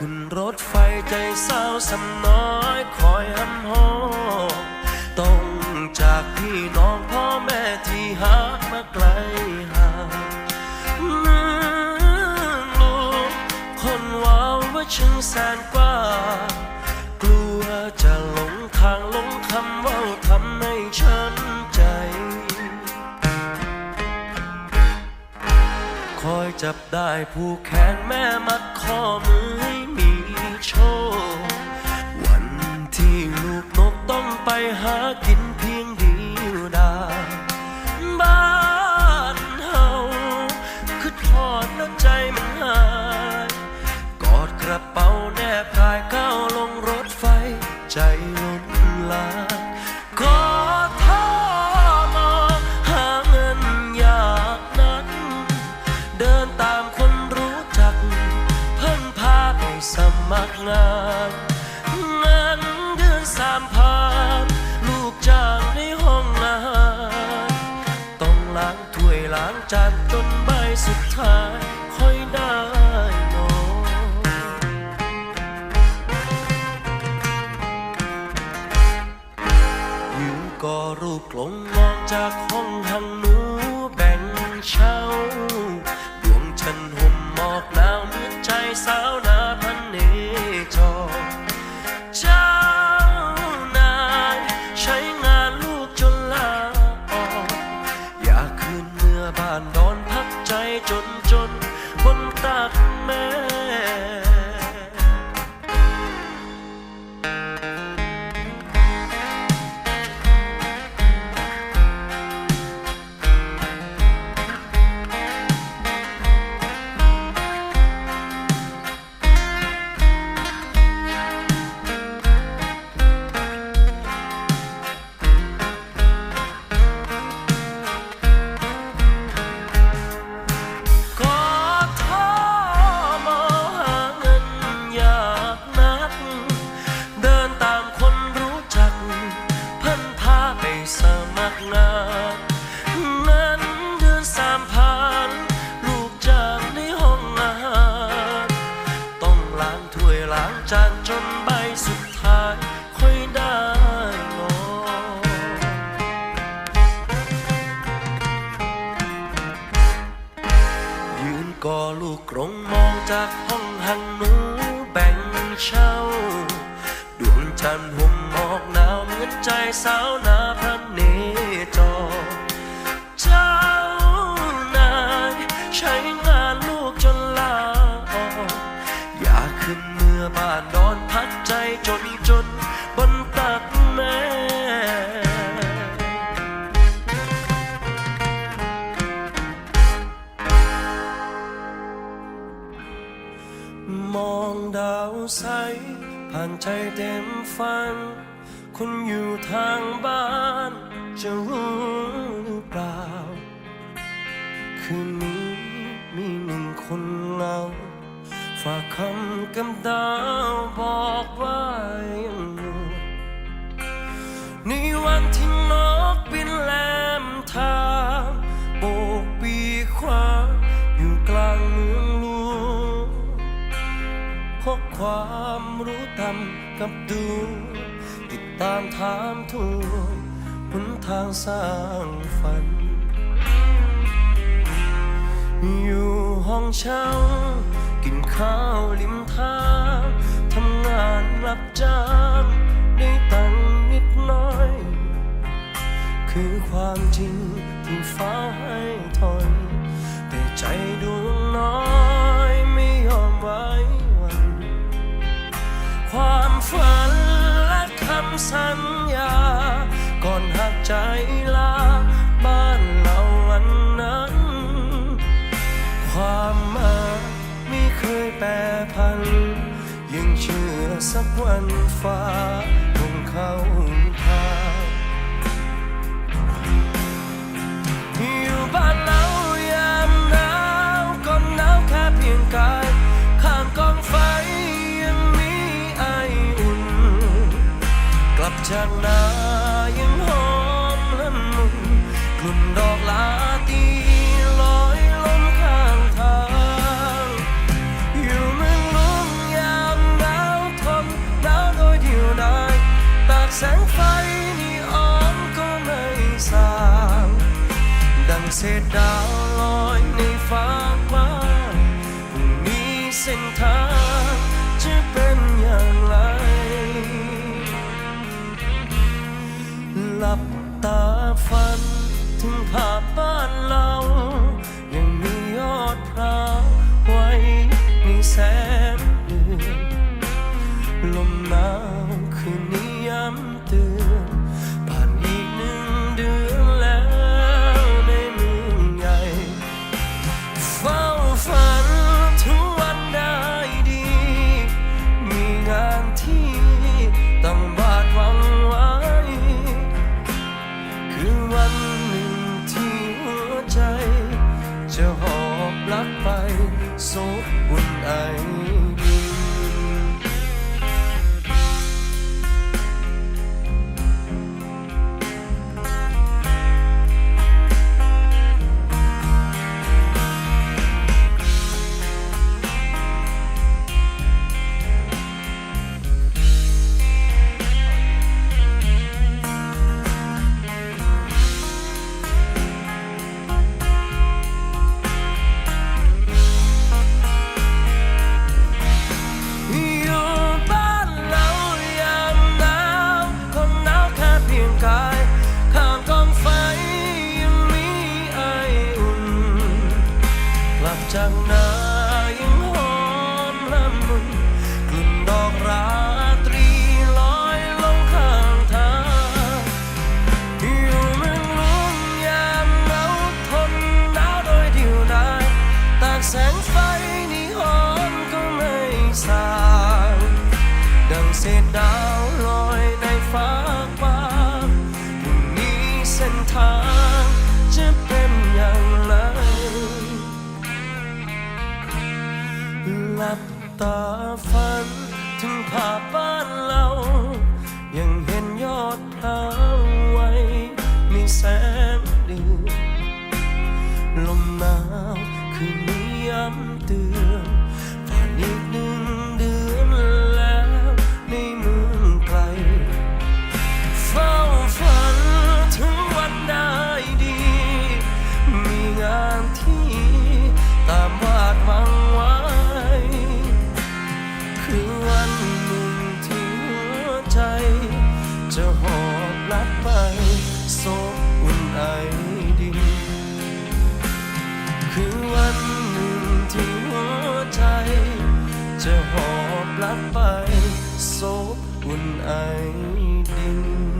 ขึ้นรถไฟใจเศร้าสำน้อยคอยหำหอต้องจากพี่น้องพ่อแม่ที่หักมาไกลห่างนลูกคนว้าวว่าฉันแสนกว่ากลัวจะหลงทางหลงคำว่าทำให้ช้ำใจ คอยจับได้ผู้แขนแม่มัดข้อมือ หากิน จากต้นใบสุดท้ายค่อยได้นอนยืนก่อรูปกลงมองจากห้องหังน สมัครงานเงินเดือนสามพันลูกจ้างในห้องอาหารต้องล้างถ้วยล้างจานจนใบสุดท้ายค่อยได้นอนยืนกอลูกกรงมองจากห้องหังหนูแบ่งเช่า ดวงจันทร์ห่มหมอกหนาวเหมือนใจสาวนาพ ในวันที่นกบินแลมทางโบกปีกขวาอยู่กลางเมืองหลวงพกความรู้ทำกับดู ติดตามถามทวงหนทางสร้างฝัน อยู่ห้องเช่ากินข้าวริมทางทำงานรับจ้างได้ตังค น้อย คือความจริงที่ฟ้าให้ถอยแต่ใจดวงน้อยางนายังหอมละมุนกลุ่นดอกลาตีลอยล้มข้างทาง อยู่เมืองหลวงยามหนาวทนหนาวโดยเดียวนายตากแสงไฟนีออมก็ไม่สาง ดังเศษดาว แสงเดือนลม กลั หอบลัดไปโซบอุ่นไอดิน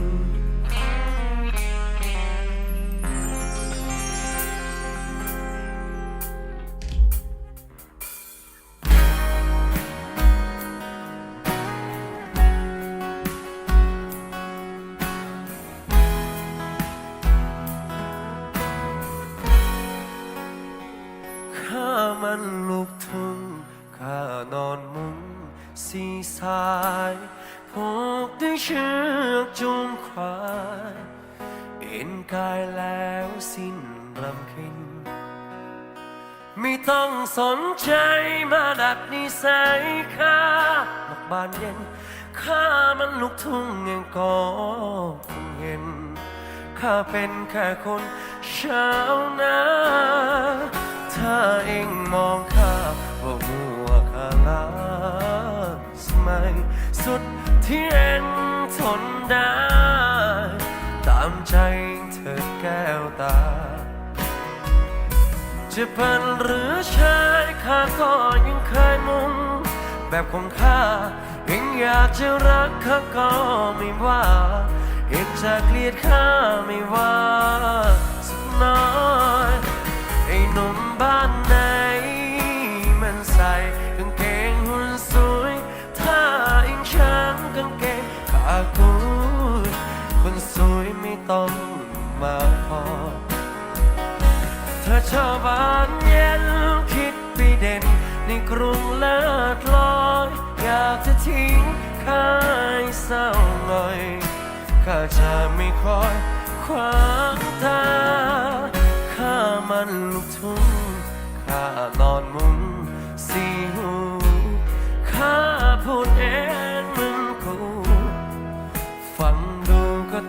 ายผูกด้วยเชือกจูงควายเอ็นกายแล้วสิ้นรำคินไม่ต้องสนใจมาดัดนิสัยข้าหมกบานเย็นข้ามันลูกทุ่งยังก็คงเห็นข้าเป็นแค่คนชาวนาถ้าเองมอง สุดที่เองทนได้ ตามใจเธอแก้วตา จะเป็นหรือชายข้าก็ยังเคยมุ่ง แบบของข้าเองอยากจะรักข้าก็ไม่ว่าเองจะเกลียดข้าไม่ว่าสักน้อยไอ้หนุ่มบ้านไหนมันากูดคนสวยไม่ต้องมาพอเธอชอบบานเย็นคิดไปเด่น ในกรุงเลิศลอย อยากจะทิ้งข้าให้เศร้าหน่อยข้าจะไม่คอยขวางตาข้ามันลูกทุ่งข้านอนมุงสีหูข้าพูดเอง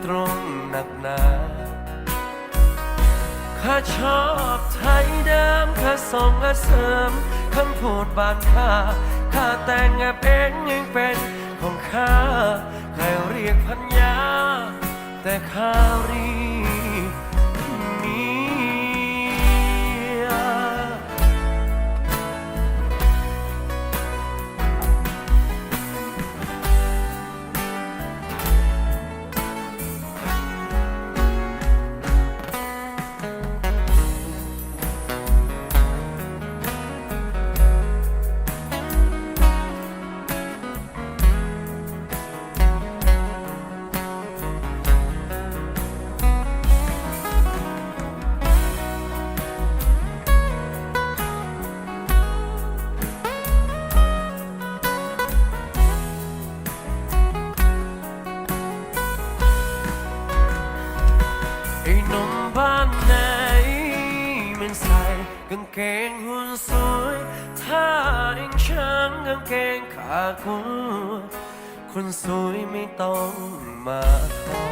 ตรงหนักหนาข้าชอบไทยเดิมข้าส่งข้าเสริมคำพูดบานข้าข้าแต่งเองยังเป็นของข้าใครเรียกพัญญาแต่ข้าเรีย กางเกงหุ่นสวยถ้าเองช่างกางเกงขากูคนสวยไม่ต้องมาขอ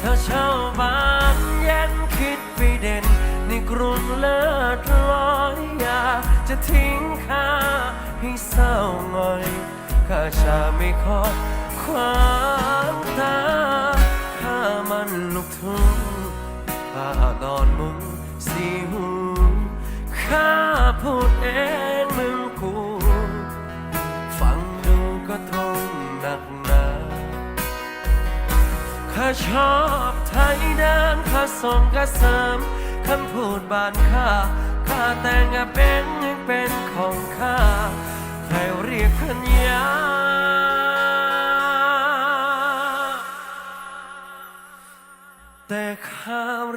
ถ้าเช่าบ้านยันคิดไปเด่นในกรุงเลิศลอยอยากจะทิ้งข้าให้เศร้าหงอยข้าชาไม่ขอความตาข้ามันลูกทุ่ง ข้านอนมุงสีหูข้าพูดเองมึงกู ฟังดูก็ตรงหนักหนาข้าชอบไทยดิมข้าส่งข้าสริมคำพูดบานข้าข้าแต่งเป็นยังเป็นของข้า ใครเรียกพันยา แต่ข้าเ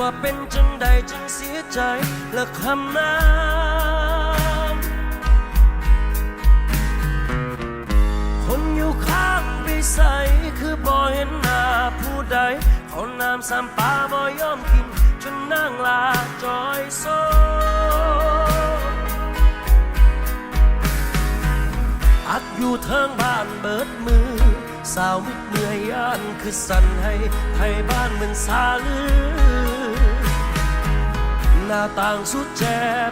ว่าเป็นจังใดจึงเสียใจและคำนั้นคนอยู่ข้างไปใสคือบ่เห็นหน้าผู้ใดเขาน้ำสามปลาบ่ยอมกิน จนนางลาจอยโซอักอยู่เทิงบ้านเบิดมือ สาวมิดเหนื่อยย่านคือสั่นให้ไทยบ้านเหมือนสาลือ หน้าต่างสุดแจ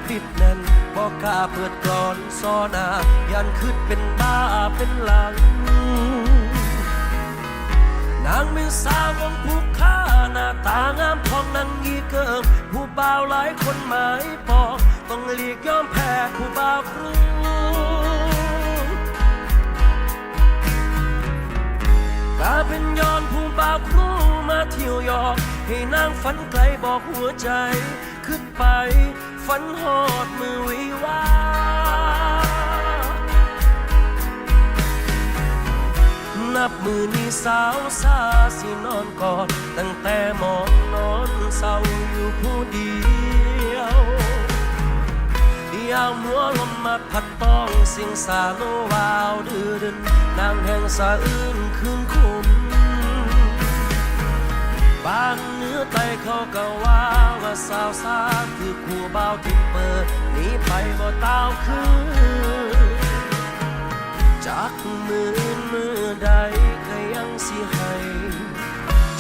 ปิดแน่นบอกกล้าเปิดกรอนซอหนายันขึ้นเป็นบ้าเป็นหลัง นางเป็นสาวของผู้ค้าหน้าตางามทองนังยีเกิงผู้บ่าวหลายคนหมายปองต้องหลีกยอมแพ้ผู้บ่าวครูกลาเป็นย้อนผู้บ่าวครูมาเที่ยวหยอกให้นางฝันไกลบอกหัวใจ ขึ้นไป ฝันหอดมือวิวานับมือนี้สาวซาสินอนกอด ตั้งแต่หมองนอนเศร้าอยู่ผู้เดียวยามหัวลมมาพัดต้องสิ่งสาโนวาวดื้อดึนนางแห่งสะอื้นคืนค บางเนื้อไตเขาก็ว่าว่าสาวสาคือคู่บ่าวที่เปิดหนีไปบ่ตาวคืนจากมือมือใดก็ยังสิให้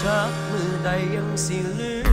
จากมือใดยังสิลืม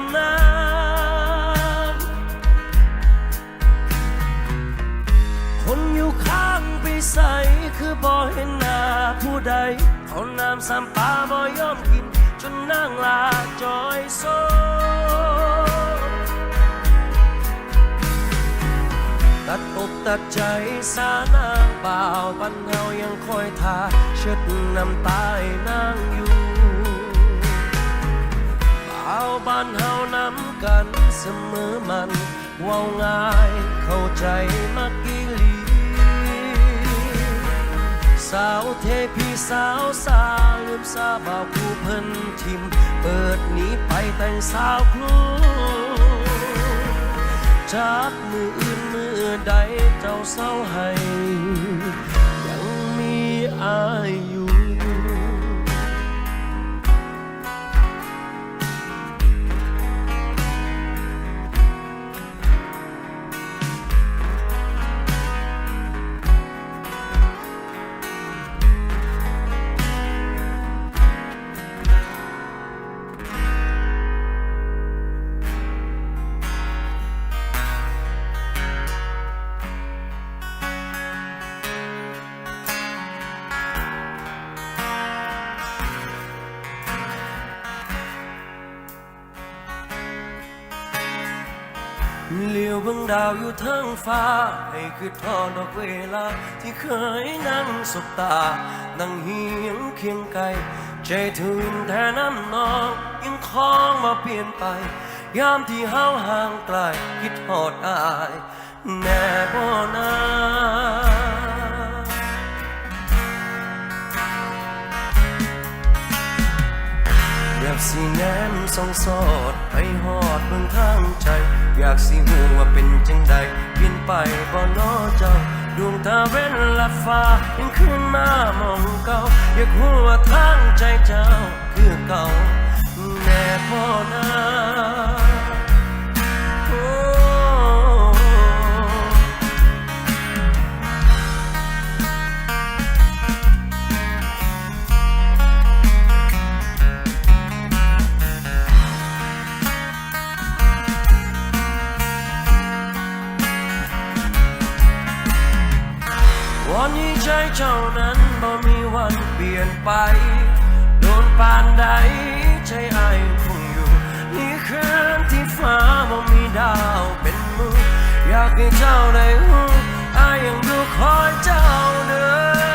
ำนั้นคนอยู่ข้างไปใสคือบ่เห็นหน้าผู้ใดเขาน้ำสามปลาบ่ยอมกิน จนนางลาจอยโซตัดอกตัดใจสานางเบ่าปันเฮายังคอยทาเช็ดน้ำตาให้นางอยู่าวบ้านเฮานำกันเสมอมันเว่าง่ายเข้าใจมักอีหลี สาวเทพีสาวสาลืมสาบ่าวผู้เพิ่นทิม เปิดหนีไปแต่งสาวครูจากมืออื่นมือใดเจ้าเศร้าให้ ยังมีอาย ยู่เลี้ยวบิ่งดาวอยู่ทั้งฟ้า ให้คือทอดอกเวลา ที่เคยนั่งสบตา นั่งเฮียงเคียงไกลใจถึงแทนน้ำนองยังคล้องมาเปลี่ยนไป ยามที่เฮาห่างไกลคิดทอดอาย แน่บ่นา สิแนมส่องสอดไปหอดเมืองทางใจ อยากสิหูว่าเป็นจังใดเปลี่ยนไปบ่นอเจ้า ดวงตาเว้นลับฟ้ายังขึ้นมามองเก่าอยากหูว่าทางใจเจ้าคือเก่าแน่พอนา วันนี้ใจเจ้านั้นบ่มีวันเปลี่ยนไป โดนปานใดใจไอายยังคงอยู่ นี่คืนที่ฟ้าบ่มีดาวเป็นมืออยากให้เจ้าได้รู้อายยังดูคอยเจ้าเด้อ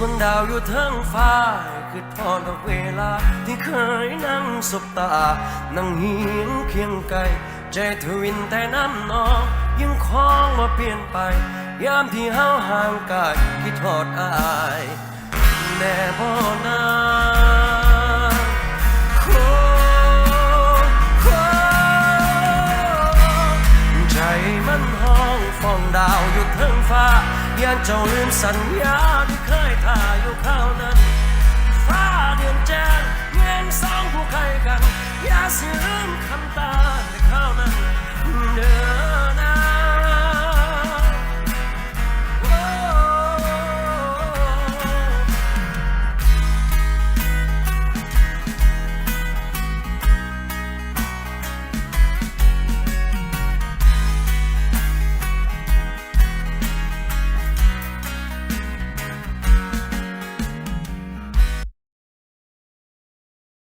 บิ่งดาวอยู่เทิงฟ้าคือทอดอกเวลา ที่เคยนั่งสบตา นั่งเหียงเคียงไกลใจทวินแต่น้ำนองยังคล้องมาเปลี่ยนไป ยามที่เฮาห่างกายคิดทอดอายแน่บ่นาโคโคใจมันห้องฟองดาวอยู่เทิงฟ้า ญาณเจ้าลืมสัญญาที่เคยท่ายอยู่ข้าวนั้น ฟ้าเดือนแจ้งเงินสองผู้ใครกัน อย่าเสื่อมคำตาในข้าวนั้นเดิอ